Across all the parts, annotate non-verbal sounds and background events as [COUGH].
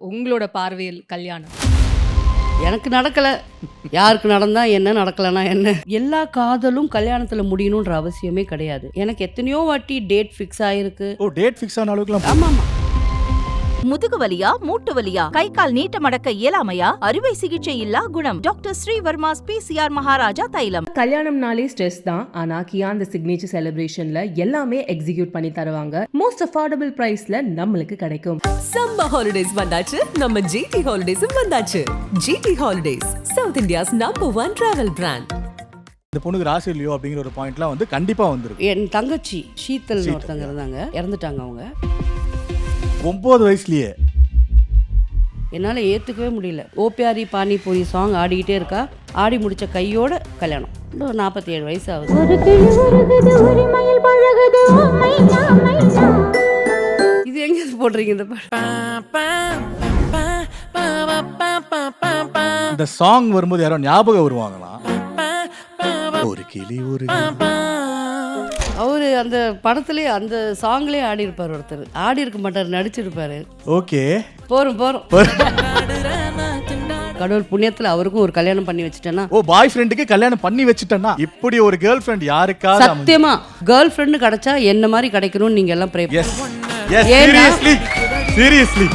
உங்களோட பார்வையில் கல்யாணம்? எனக்கு நடக்கல. யாருக்கு நடந்தா என்ன நடக்கலனா என்ன? எல்லா காதலும் கல்யாணத்துல முடியணுன்ற அவசியமே கிடையாது. எனக்கு எத்தனையோ வாட்டி டேட் ஃபிக்ஸ் ஆயிருக்கு. ஓ டேட் ஃபிக்ஸ் ஆன அளவுக்குலாம் ஆமா ஆமா முதுகு வலியா மூட்டு வலியா கை கால் நீட்ட மடக்க இயலாமையா? அறுவை சிகிச்சை இல்லா குணம். டாக்டர் ஸ்ரீவர்மாஸ் பிசிஆர் மகாராஜா தைலம். கல்யாணம்னாலே ஸ்ட்ரெஸ் தான். ஆனா கியா அந்த சிக்னேச்சர் செலிப்ரேஷன்ல எல்லாமே எக்ஸிக்யூட் பண்ணி தருவாங்க. மோஸ்ட் அஃபோர்டபுள் பிரைஸ்ல நம்மளுக்கு கிடைக்கும். சம்மர் ஹாலிடேஸ் வந்தாச்சு. நம்ம ஜிடி ஹாலிடேஸும் வந்தாச்சு. GT holidays south India's number one travel brand இந்த பொண்ணுக்கு ராசி இல்லையோ அப்படிங்கிற ஒரு பாயிண்ட்லாம் வந்து கண்டிப்பா வந்துருக்கு என் தங்கச்சி சீத்தல், ஒருத்தங்க இருந்தாங்க. இறந்துட்டாங்க அவங்க. ஒன்பது வயசுலயே. என்னால் ஏற்றுக்கவே முடியல. ஓபியாரி பானிபூரி சாங் ஆடிக்கிட்டே இருக்கா. ஆடி முடிச்ச கையோட கல்யாணம். இன்னும் நாற்பத்தி ஏழு வயசு ஆகுது. கிளி இது எங்க போடுறீங்க இந்த பாட்டு இந்த சாங் வரும்போது யாரோ ஞாபகம் வருவாங்களாம் ஒரு கிளி ஒரு அவர் அந்த படத்துலேயே அந்த சாங்லேயே ஆடி இருப்பார் ஒருத்தர். ஆடி இருக்க மாட்டார் நடிச்சிருப்பாரு. ஓகே. போறோம் போறோம். கடவுள் புண்ணியத்துல அவருக்கும் ஒரு கல்யாணம் பண்ணி வச்சுட்டேன்னா? ஓ பாய் ஃப்ரெண்டுக்கு கல்யாணம் பண்ணி வச்சுட்டேன்னா? இப்படி ஒரு கேர்ள் ஃப்ரெண்ட் யாருக்காவது அமைஞ்சு- சத்தியமா கேர்ள் ஃப்ரெண்டு கிடைச்சா என்ன மாதிரி கிடைக்கணும்னு நீங்க எல்லாம் ப்ரே சீரியஸ்லி சீரியஸ்லி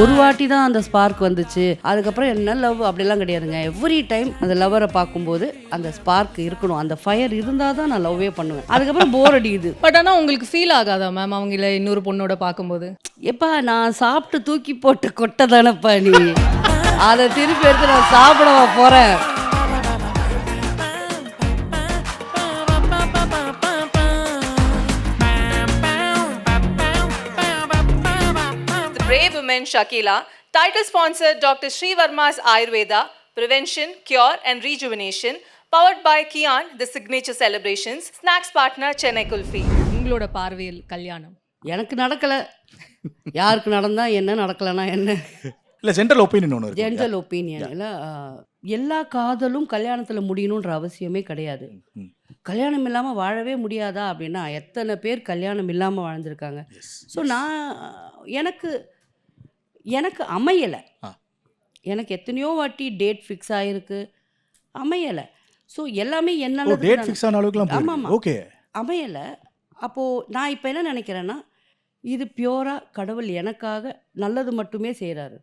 ஒரு வாட்டி தான் அந்த ஸ்பார்க் வந்துச்சு. அதுக்கப்புறம் என்ன லவ் அப்படிலாம் கிடையாதுங்க. எவ்ரி டைம் அந்த லவ்வரை பார்க்கும்போது அந்த ஸ்பார்க் இருக்கணும். அந்த ஃபயர் இருந்தால் தான் நான் லவ்வே பண்ணுவேன். அதுக்கப்புறம் போர் அடிக்குது. பட் ஆனா உங்களுக்கு ஃபீல் ஆகாதா மேம் அவங்கள இன்னொரு பொண்ணோட பார்க்கும்போது? எப்பா நான் சாப்பிட்டு தூக்கி போட்ட கொட்டை தானப்பா நீ? அதை திருப்பி எடுத்து நான் சாப்பிடவா போறேன்? Woman Shakila, title sponsor Dr. Sri Varma's Ayurveda, Prevention, Cure and Rejuvenation, powered by Kian, the signature celebrations, snacks partner Chennai Kulfi. உங்களோட பார்வையில் கல்யாணம்? எனக்கு நடக்கல. யாருக்கு நடந்தா என்ன நடக்கலனா என்ன? இல்ல ஜென்ரல் ஒப்பீனியன் ஒன்று ஜென்ரல் ஒப்பீனியன் இல்லை எல்லா காதலும் கல்யாணத்தில் முடியணுன்ற அவசியமே கிடையாது. கல்யாணம் இல்லாமல் வாழவே முடியாதா அப்படின்னா எத்தனை பேர் கல்யாணம் இல்லாமல் வாழ்ந்திருக்காங்க? ஸோ நான் எனக்கு எனக்கு அமையலை. எனக்கு எத்தனையோ வாட்டி டேட் ஃபிக்ஸ் ஆகிருக்கு அமையலை. ஸோ எல்லாமே ஓ என்ன டேட் ஃபிக்ஸ் ஆன அளவுக்குலாம் ஆமா, ஆமா. ஓகே. அமையலை. அப்போது நான் இப்போ என்ன நினைக்கிறேன்னா இது பியூராக கடவுள் எனக்காக நல்லது மட்டுமே செய்கிறாரு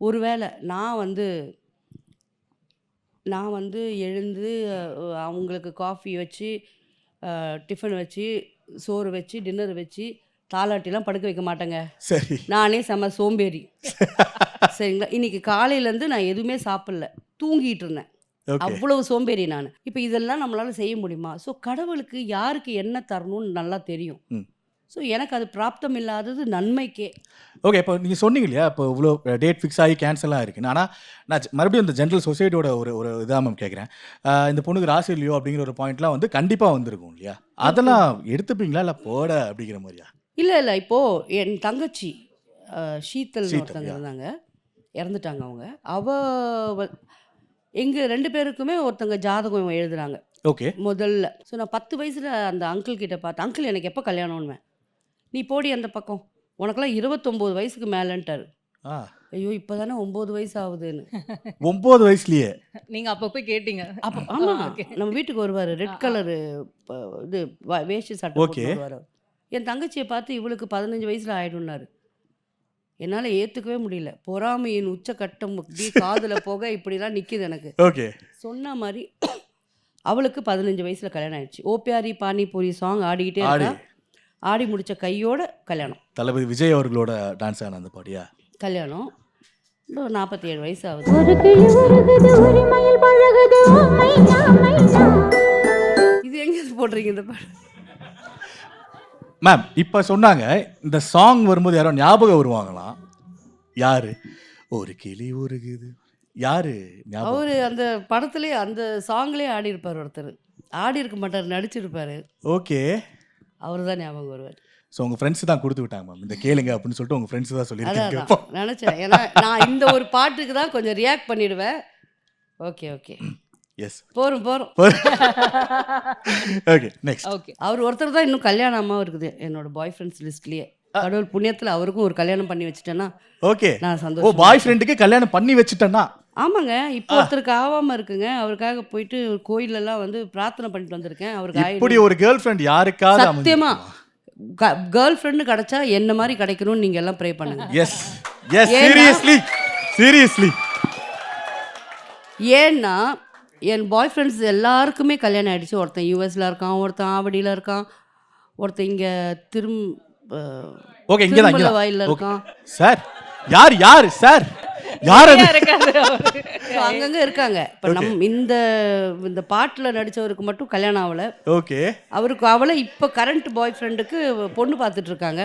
ஒருவேளை நான் வந்து நான் வந்து எழுந்து அவங்களுக்கு காஃபி வச்சு டிஃபன் வச்சு சோறு வச்சு டின்னர் வச்சு தாலாட்டிலாம் படுக்க வைக்க மாட்டேங்க. சரி. நானே செம சோம்பேறி. [LAUGHS] சரிங்களா? இன்னைக்கு காலையிலேருந்து நான் எதுவுமே சாப்பிடல. தூங்கிட்டு இருந்தேன். அவ்வளவு சோம்பேறி நான். இப்போ இதெல்லாம் நம்மளால செய்ய முடியுமா? ஸோ கடவுளுக்கு யாருக்கு என்ன தரணும்னு நல்லா தெரியும். ம். ஸோ எனக்கு அது பிராப்தம் இல்லாதது நன்மைக்கே. ஓகே இப்போ நீங்கள் சொன்னீங்க இல்லையா? இப்போ இவ்வளோ டேட் ஃபிக்ஸ் ஆகி கேன்சலாக இருக்குன்னு ஆனால் நான் மறுபடியும் இந்த ஜென்ரல் சொசைட்டியோட ஒரு ஒரு இதாக மேம் கேட்குறேன். இந்த பொண்ணுக்கு ராசி இல்லையோ அப்படிங்கிற ஒரு பாயிண்ட்லாம் வந்து கண்டிப்பாக வந்திருக்கும் இல்லையா? அதெல்லாம் எடுத்துப்பீங்களா? இல்லை போட அப்படிங்கிற மாதிரியா? இல்லை இல்லை இப்போது என் தங்கச்சி ஷீத்தல் ஒருத்தங்க. இருந்தாங்க. இறந்துட்டாங்க அவங்க. அவ எங்கள் ரெண்டு பேருக்குமே ஒருத்தங்க ஜாதகம் எழுதுனாங்க ஓகே. முதல்ல. ஸோ நான் பத்து வயசில் அந்த அங்கிள் கிட்ட பார்த்தேன் அங்கிள் எனக்கு எப்போ கல்யாணம்னுவேன் நீ போடி அந்த பக்கம். உனக்கெல்லாம் இருபத்தொம்போது வயசுக்கு மேலேன்ட்டாரு. ஐயோ இப்போ தானே ஒம்பது வயசு ஆகுதுன்னு. [LAUGHS] ஒம்பது வயசுலயே? நீங்க அப்போ போய் கேட்டீங்க. அப்போ ஆமாம். [LAUGHS] நம்ம வீட்டுக்கு வருவார். ரெட். கலரு இது வேஷ்டி சட்டை வருவார் என் தங்கச்சியை பார்த்து இவளுக்கு பதினஞ்சு வயசில் ஆயிடும்னாரு. என்னால் ஏற்றுக்கவே முடியல. பொறாமையின் உச்சக்கட்டம் அப்படியே காதில் போக இப்படிலாம் நிற்கிது எனக்கு. ஓகே. சொன்ன மாதிரி அவளுக்கு பதினஞ்சு வயசில் கல்யாணம் ஆயிடுச்சு. ஓபியாரி பானிபூரி சாங் ஆடிக்கிட்டே ஆடி. ஆடி முடிச்ச கையோட கல்யாணம். தளபதி விஜய் அவர்களோட டான்ஸ் ஆன அந்த பாடியா? கல்யாணம். நாற்பத்தி ஏழு வயசு ஆகுது. ஒரு கிளி உருகுது உரிமையில் பழகுது. ஓ மைனா மைனா. இது எங்க போடுறீங்க இந்த பாட்டு? மேம் இப்போ சொன்னாங்க இந்த சாங் வரும்போது யாரோ ஞாபகம் வருவாங்களாம் யாரு? ஒரு கிளி உருகுது. யாரு ஞாபகம்? அவர் அந்த படத்துலேயே அந்த சாங்லேயே ஆடி இருப்பார் ஒருத்தர். ஆடி இருக்க மாட்டார் நடிச்சிருப்பாரு. ஓகே அவர் தான் ஞாபகம் வருவார். ஸோ உங்கள் ஃப்ரெண்ட்ஸ் தான் கொடுத்து விட்டாங்க மேம் இந்த கேளுங்க அப்படின்னு சொல்லிட்டு உங்கள் ஃப்ரெண்ட்ஸ் தான் சொல்லியிருக்காங்க. நினைச்சேன். ஏன்னா நான் இந்த ஒரு பாட்டுக்கு தான் கொஞ்சம் ரியாக்ட் பண்ணிடுவேன். ஓகே ஓகே எஸ் போகிறோம் போகிறோம் ஓகே நெக்ஸ்ட் ஓகே அவர் ஒருத்தர் தான் இன்னும் கல்யாணமாக இருக்குது. என்னோட பாய் ஃப்ரெண்ட்ஸ் லிஸ்ட்லேயே கடவுள் புண்ணியத்தில் அவருக்கும் ஒரு கல்யாணம் பண்ணி வச்சுட்டேன்னா ஓகே நான் ஓ சந்தோஷம் பாய் ஃப்ரெண்டுக்கு கல்யாணம் பண்ணி வச்சுட்டேன்னா? ஆமாங்க. இப்போ ஒருத்தருக்கு ஆகாமல் இருக்குங்க. அவருக்காக போயிட்டு கோயிலெல்லாம் வந்து பிரார்த்தனை பண்ணிட்டு வந்திருக்கேன். அவருக்கு இப்படி. ஒரு கேர்ள் ஃப்ரெண்ட் யாருக்காவது சத்தியமா கேர்ள் ஃப்ரெண்டு கிடைச்சா என்ன மாதிரி கிடைக்கணும்னு நீங்கள் எல்லாம் ப்ரே பண்ணுங்க. எஸ் எஸ் சீரியஸ்லி சீரியஸ்லி ஏன்னா என் பாய் ஃப்ரெண்ட்ஸ் எல்லாருக்குமே கல்யாணம் ஆயிடுச்சு. ஒருத்தன் யூஎஸ்ல இருக்கான் ஒருத்தன் ஆவடியில் இருக்கான் ஒருத்தன் இங்கே திரும் ஓகே இங்க தான் இங்க வாயில தான் இருக்கான். சார் யார் யார் சார் யார் அங்கங்க இருக்காங்க. இப்போ நம் இந்த இந்த பாட்டில் நடிச்சவருக்கு மட்டும் கல்யாணம் ஆகலை ஓகே அவருக்கு அவளை இப்போ கரண்ட் பாய் ஃப்ரெண்டுக்கு பொண்ணு பார்த்துட்டு இருக்காங்க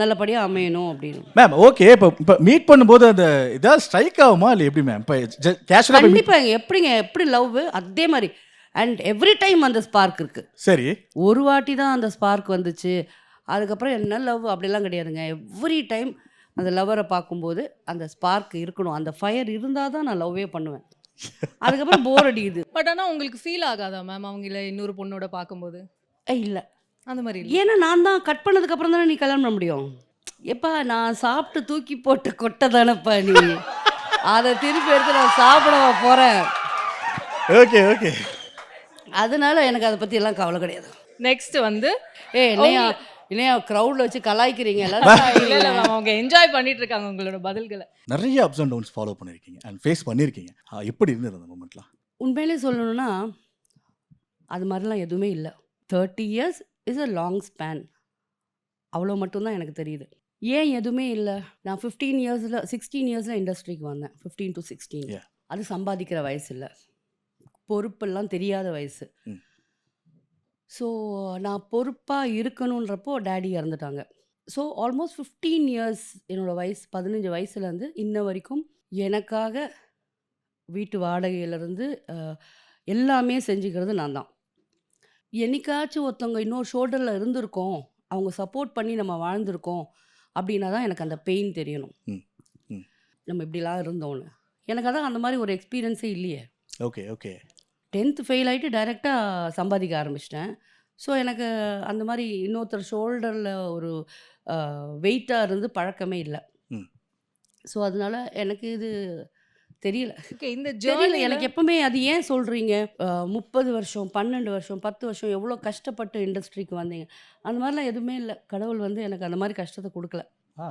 நல்லபடியாக அமையணும் அப்படின்னு. மேம் ஓகே இப்போ இப்போ மீட் பண்ணும்போது அந்த இதாவது ஸ்ட்ரைக் ஆகுமா இல்லை எப்படி மேம் இப்போ கேஷுவலாக கண்டிப்பாங்க எப்படிங்க எப்படி லவ் அதே மாதிரி. அண்ட் எவ்ரி டைம் அந்த ஸ்பார்க் இருக்கு. சரி. ஒரு வாட்டி தான் அந்த ஸ்பார்க் வந்துச்சு. அதுக்கப்புறம் என்ன லவ் அப்படிலாம் கிடையாதுங்க. எவ்ரி டைம் அந்த லவ்வரை பார்க்கும்போது அந்த ஸ்பார்க் இருக்கணும். அந்த ஃபயர் இருந்தால் தான் நான் லவ்வே பண்ணுவேன். அதுக்கப்புறம் போர் அடிக்குது. [LAUGHS] பட் ஆனா உங்களுக்கு ஃபீல் ஆகாதா மேம் அவங்கள இன்னொரு பொண்ணோட பார்க்கும்போது? இல்லை. அந்த மாதிரி இல்ல. ஏன்னா நான் தான் கட் பண்ணதுக்கு அப்புறம் தானே நீ கல்யாணம் பண்ண முடியும்? எப்பா நான் சாப்பிட்டு தூக்கி போட்டு கொட்டை தானேப்பா நீ? அதை திருப்பி எடுத்து நான் சாப்பிடவா போகிறேன் ஓகே ஓகே அதனால எனக்கு அதை பற்றி எல்லாம் கவலை கிடையாது. நெக்ஸ்ட் வந்து ஏ இல்லையா இல்லையா க்ரௌடில் வச்சு கலாய்க்கிறீங்க [LAUGHS] இல்ல எல்லாரும் அவங்க என்ஜாய் பண்ணிட்டு இருக்காங்க உங்களோட பதில்களை. நிறைய அப்ஸ் அண்ட் டவுன்ஸ் ஃபாலோ பண்ணியிருக்கீங்க அண்ட் ஃபேஸ் பண்ணியிருக்கீங்க எப்படி இருந்தது அந்த மூமெண்ட்லாம் உண்மையிலே சொல்லணும்னா அது மாதிரிலாம் எதுவுமே இல்லை. Thirty years is a long span அவ்வளோ மட்டும்தான் எனக்கு தெரியுது. ஏன் எதுவுமே இல்லை? நான் ஃபிஃப்டீன் இயர்ஸில் சிக்ஸ்டீன் இயர்ஸில் இண்டஸ்ட்ரிக்கு வந்தேன். Fifteen to sixteen. அது சம்பாதிக்கிற வயசு இல்லை. பொறுப்பெல்லாம் தெரியாத வயசு. ஸோ நான் பொறுப்பாக இருக்கணுன்றப்போ டேடி இறந்துட்டாங்க. ஸோ ஆல்மோஸ்ட் ஃபிஃப்டீன் இயர்ஸ் என்னோடய வயசு பதினஞ்சு வயசுலேருந்து இன்ன வரைக்கும் எனக்காக வீட்டு வாடகையிலேருந்து எல்லாமே செஞ்சுக்கிறது நான் தான். என்னைக்காச்சும் ஒருத்தவங்க இன்னொரு ஷோல்டரில் இருந்திருக்கோம் அவங்க சப்போர்ட் பண்ணி நம்ம வாழ்ந்திருக்கோம் அப்படின்னா தான் எனக்கு அந்த பெயின் தெரியணும். நம்ம இப்படிலாம் இருந்தோன்னு எனக்கு அதான் அந்த மாதிரி ஒரு எக்ஸ்பீரியன்ஸே இல்லையே. Okay okay. டென்த்து ஃபெயில் ஆகிட்டு டைரெக்டாக சம்பாதிக்க ஆரம்பிச்சிட்டேன். ஸோ எனக்கு அந்த மாதிரி இன்னொருத்தர் ஷோல்டரில் ஒரு வெயிட்டாக இருந்து பழக்கமே இல்லை. ம். ஸோ அதனால எனக்கு இது தெரியல. ஓகே இந்த தெரியல ஜேர்னி எனக்கு எப்பவுமே அது ஏன் சொல்கிறீங்க முப்பது வருஷம் பன்னெண்டு வருஷம் பத்து வருஷம் எவ்வளோ கஷ்டப்பட்டு இண்டஸ்ட்ரிக்கு வந்தீங்க? அந்த மாதிரிலாம் எதுவுமே இல்லை. கடவுள் வந்து எனக்கு அந்த மாதிரி கஷ்டத்தை கொடுக்கல. ஆ.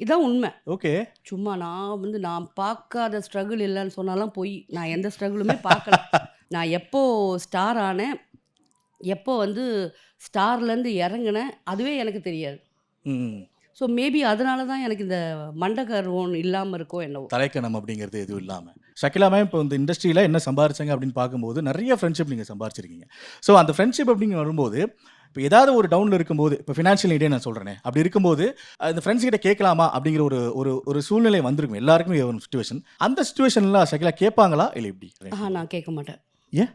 இதான் உண்மை. ஓகே. சும்மா நான் வந்து நான் பார்க்காத ஸ்ட்ரகிள் இல்லைன்னு சொன்னாலாம் போய் நான் எந்த ஸ்ட்ரகிளுமே பார்க்கல. [LAUGHS] நான் எப்போ ஸ்டார் ஆனேன் எப்போ வந்து ஸ்டார்லேருந்து இறங்கினேன் அதுவே எனக்கு தெரியாது. ம் ஸோ மேபி அதனால தான் எனக்கு இந்த மண்டகர்வம் இல்லாமல் இருக்கோ என்னவோ. தலைக்கணம் அப்படிங்கிறது எதுவும் இல்லாமல் ஷக்கிலா மேம் இப்போ இந்த இண்டஸ்ட்ரியில் என்ன சம்பாரிச்சாங்க அப்படின்னு பார்க்கும்போது நிறைய ஃப்ரெண்ட்ஷிப் நீங்கள் சம்பாரிச்சிருக்கீங்க. ஸோ அந்த ஃப்ரெண்ட்ஷிப் அப்படிங்க வரும்போது இப்போ ஏதாவது ஒரு டவுனில் இருக்கும்போது இப்போ ஃபினான்ஷியல் நீடே நான் சொல்கிறேன் அப்படி இருக்கும்போது அஹ் இந்த ஃப்ரெண்ட்ஸ் கிட்ட கேட்கலாமா அப்படிங்கிற ஒரு ஒரு ஒரு சூழ்நிலை வந்திருக்கும். எல்லாருக்குமே ஒரு சுச்சுவேஷன் அந்த சுச்சுவேஷன்லாம் ஷக்கிலா கேட்பாங்களா? இல்லை எப்படி? ஆஹா நான் கேட்க மாட்டேன். ஏன்?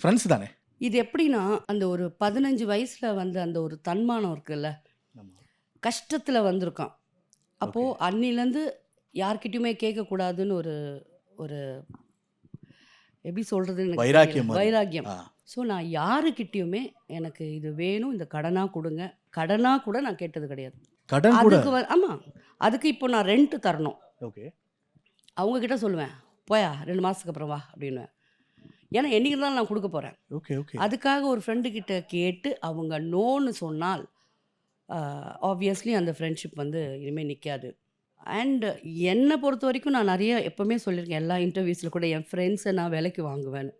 ஃப்ரெண்ட்ஸ் தானே? இது எப்படின்னா அந்த ஒரு பதினஞ்சு வயசில் வந்த அந்த ஒரு தன்மானம் இருக்குல்ல? கஷ்டத்தில் வந்திருக்கான். அப்போது அன்னிலேருந்து யார்கிட்டயுமே கேட்கக்கூடாதுன்னு ஒரு ஒரு எப்படி சொல்கிறதுன்னு வைராக்கியம். வைராக்கியம். ஸோ நான் யாருக்கிட்டேயுமே எனக்கு இது வேணும் இந்த கடனாக கொடுங்க. கடனாக கூட நான் கேட்டது கிடையாது. கடன் கூட? அதுக்கு ஆமாம் அதுக்கு இப்போ நான் ரெண்ட் தரணும். ஓகே. அவங்க கிட்ட சொல்லுவேன். போயா ரெண்டு மாதத்துக்கு அப்புறம் வா அப்படின்னுவேன் ஏன்னா என்னைக்கு தான் நான் கொடுக்க போகிறேன் ஓகே ஓகே. அதுக்காக ஒரு ஃப்ரெண்டு கிட்ட கேட்டு அவங்க நோன்னு சொன்னால் ஆப்வியஸ்லி அந்த ஃப்ரெண்ட்ஷிப் வந்து இனிமேல் நிற்காது அண்ட் என்னை பொறுத்த வரைக்கும் நான் நிறைய எப்போவுமே சொல்லியிருக்கேன் எல்லா இன்டர்வியூஸில் கூட என் ஃப்ரெண்ட்ஸை நான் விலைக்கு வாங்குவேன்னு.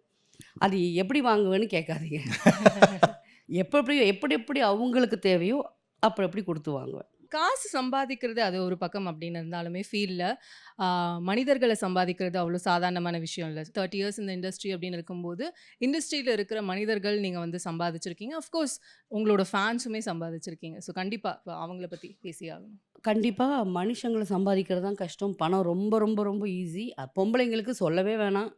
அது எப்படி வாங்குவேன்னு கேட்காதீங்க. [LAUGHS] எப்போ எப்படி எப்படி எப்படி அவங்களுக்கு தேவையோ அப்போ எப்படி கொடுத்து வாங்குவேன். காசு சம்பாதிக்கிறது அது ஒரு பக்கம் அப்படின்னு இருந்தாலுமே ஃபீல்டில் மனிதர்களை சம்பாதிக்கிறது அவ்வளோ சாதாரணமான விஷயம் இல்லை. தேர்ட்டி இயர்ஸ் இந்த இண்டஸ்ட்ரி அப்படின்னு இருக்கும்போது இண்டஸ்ட்ரியில் இருக்கிற மனிதர்கள் நீங்கள் வந்து சம்பாதிச்சிருக்கீங்க. அஃப்கோர்ஸ் உங்களோட ஃபேன்ஸுமே சம்பாதிச்சிருக்கீங்க. ஸோ கண்டிப்பாக அவங்கள பற்றி பேசி ஆகணும் கண்டிப்பாக மனுஷங்களை சம்பாதிக்கிறது தான் கஷ்டம். பணம் ரொம்ப ரொம்ப ரொம்ப ஈஸி பொம்பளைங்களுக்கு சொல்லவே வேணாம்.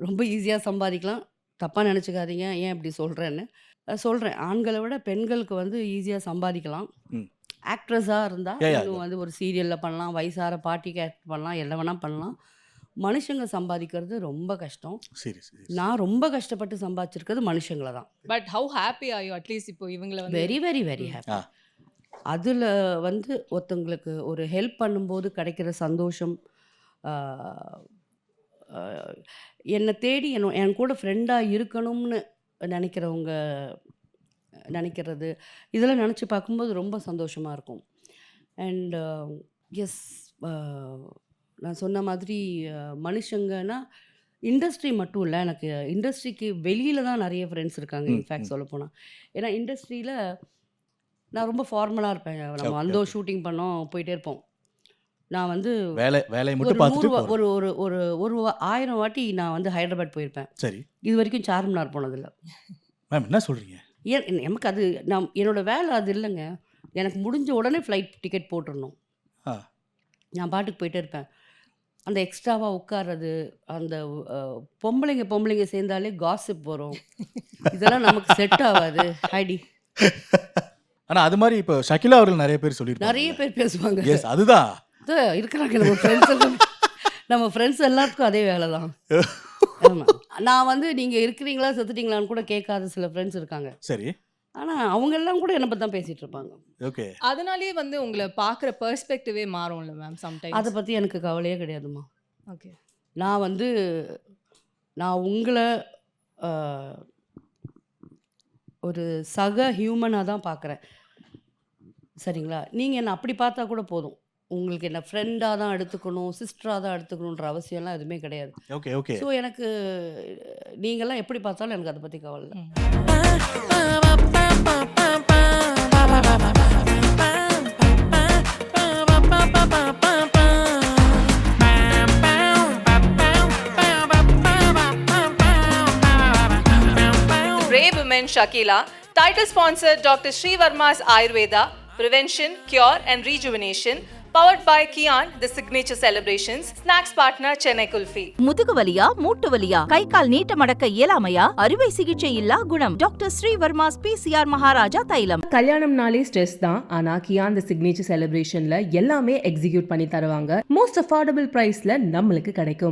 ரொம்ப ஈஸியாக சம்பாதிக்கலாம். தப்பாக நினச்சிக்காதீங்க. ஏன் இப்படி சொல்கிறேன்னு சொல்கிறேன் ஆண்களை விட பெண்களுக்கு வந்து ஈஸியாக சம்பாதிக்கலாம். ம். ஆக்ட்ரஸாக இருந்தால் வந்து ஒரு சீரியலில் பண்ணலாம் வயசார பாட்டி கேரக்டர் பண்ணலாம் என்ன வேணால் பண்ணலாம். மனுஷங்க சம்பாதிக்கிறது ரொம்ப கஷ்டம். சரி சரி நான் ரொம்ப கஷ்டப்பட்டு சம்பாதிச்சிருக்கிறது மனுஷங்களை தான். But how happy are you at least இப்போ இவங்கள வந்து வெரி வெரி வெரி ஹாப்பி. அதில் வந்து ஒருத்தங்களுக்கு ஒரு ஹெல்ப் பண்ணும்போது கிடைக்கிற சந்தோஷம் என்னை தேடி என்ன என் கூட ஃப்ரெண்டாக இருக்கணும்னு நினைக்கிறவங்க நினைக்கிறது. இதெல்லாம் நினச்சி பார்க்கும்போது ரொம்ப சந்தோஷமாக இருக்கும். அண்ட் எஸ் நான் சொன்ன மாதிரி மனுஷங்கன்னா இண்டஸ்ட்ரி மட்டும் இல்லை எனக்கு இண்டஸ்ட்ரிக்கு வெளியில் தான் நிறைய ஃப்ரெண்ட்ஸ் இருக்காங்க இன்ஃபேக்ட். சொல்ல போனால் ஏன்னா இண்டஸ்ட்ரியில் நான் ரொம்ப ஃபார்மலாக இருப்பேன். நம்ம வந்தோம். ஷூட்டிங் பண்ணோம் போயிட்டே இருப்போம். நான் வந்து வேலை வேலையை ஒரு மட்டும் பார்த்துட்டு. ஒரு ஒரு ஒரு ஆயிரம் வாட்டி நான் வந்து ஹைதராபாத் போயிருப்பேன். சரி. இது வரைக்கும் சார்மினார் போனதில்லை. மேம் என்ன சொல்றீங்க? ஏன் நமக்கு அது நான் என்னோட வேலை அது இல்லைங்க. எனக்கு முடிஞ்ச உடனே ஃப்ளைட் டிக்கெட் போட்டுடணும். நான் பாட்டுக்கு போயிட்டே இருப்பேன். அந்த எக்ஸ்ட்ராவாக உட்கார்றது அந்த பொம்பளைங்க பொம்பளைங்க சேர்ந்தாலே காசிப் வரும். இதெல்லாம் நமக்கு செட் ஆகாது. ஹைடி. ஆனா அது மாதிரி இப்போ ஷக்கிலா அவர்கள் நிறைய பேர் சொல்லியிருக்காங்க நிறைய பேர் பேசுவாங்க. எஸ் அதுதான். இருக்கிறாங்க நம்ம ஃப்ரெண்ட்ஸ் எல்லாம். நம்ம ஃப்ரெண்ட்ஸ் எல்லாத்துக்கும் அதே வேலை தான் [LAUGHS] நான் வந்து நீங்கள் இருக்கிறீங்களா செத்துட்டீங்களான்னு கூட கேட்காத சில ஃப்ரெண்ட்ஸ் இருக்காங்க. சரி. ஆனால் அவங்க எல்லாம் கூட என்னை பற்றி தான் பேசிகிட்டு இருப்பாங்க. ஓகே. அதனாலேயே வந்து உங்களை பார்க்குற பெர்ஸ்பெக்டிவே மாறும்ல மேம் சம்டைம்ஸ் அதை பற்றி எனக்கு கவலையே கிடையாதும்மா. ஓகே நான் வந்து நான் உங்களை ஒரு சக ஹியூமனாக தான் பார்க்குறேன். சரிங்களா? நீங்கள் என்னை அப்படி பார்த்தா கூட போதும். உங்களுக்கு என்ன ஃப்ரெண்டாக தான் எடுத்துக்கணும் சிஸ்டராக தான் எடுத்துக்கணுன்ற அவசியம்லாம் எதுவுமே கிடையாது ஓகே ஓகே ஸோ எனக்கு நீங்கள்லாம் எப்படி பார்த்தாலும் எனக்கு அதை பற்றி கவலை இல்லை Brave women Shakila. Title sponsor Dr. Sri Varma's Ayurveda. Prevention, Cure and Rejuvenation. Powered by Kian, the signature celebrations. Snacks partner Chennai Kulfi. முதுகு வலியா மூட்டு வலியா கை கால் நீட்ட மடக்க இயலாமையா? அறுவை சிகிச்சை இல்லா குணம். டாக்டர் ஸ்ரீவர்மாஸ் பிசிஆர் மகாராஜா தைலம். கல்யாணம்னாலே ஸ்ட்ரெஸ் தான். ஆனா கியான் த சிக்னேச்சர் செலிப்ரேஷன்ல எல்லாமே எக்ஸிக்யூட் பண்ணி தருவாங்க. மோஸ்ட் அஃபோர்டபுள் பிரைஸ்ல நம்மளுக்கு கிடைக்கும்.